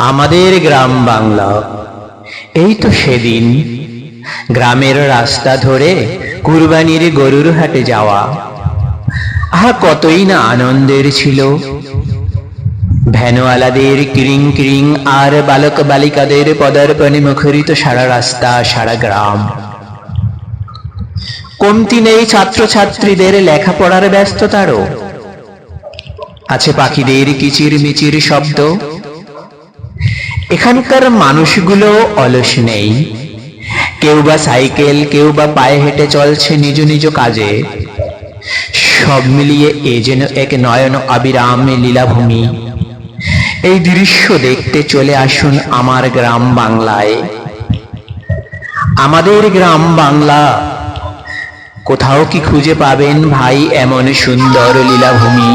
আমাদের গ্রাম বাংলা। এই তো সেদিন। গ্রামের রাস্তা ধরে কুরবানির গরুর হাটে যাওয়া। আহা, কতই না আনন্দের ছিল। ভ্যানওয়ালাদের কিরিং কিরিং আর বালক বালিকাদের পদার্পণে মুখরিত সারা রাস্তা, সারা গ্রাম। কমতি নেই ছাত্রছাত্রীদের লেখাপড়ার ব্যস্ততারও। আছে পাখিদের কিচির মিচির শব্দ। এখানকার মানুষগুলো অলস নেই। কেউ বা সাইকেল, কেউ বা পায়ে হেঁটে চলছে নিজ নিজ কাজে। সব মিলিয়ে এ যেন এক নয়ন অবিরাম লীলাভূমি। এই দৃশ্য দেখতে চলে আসুন আমার গ্রাম বাংলায়। আমাদের গ্রাম বাংলা, কোথাও কি খুঁজে পাবেন ভাই এমন সুন্দর লীলাভূমি?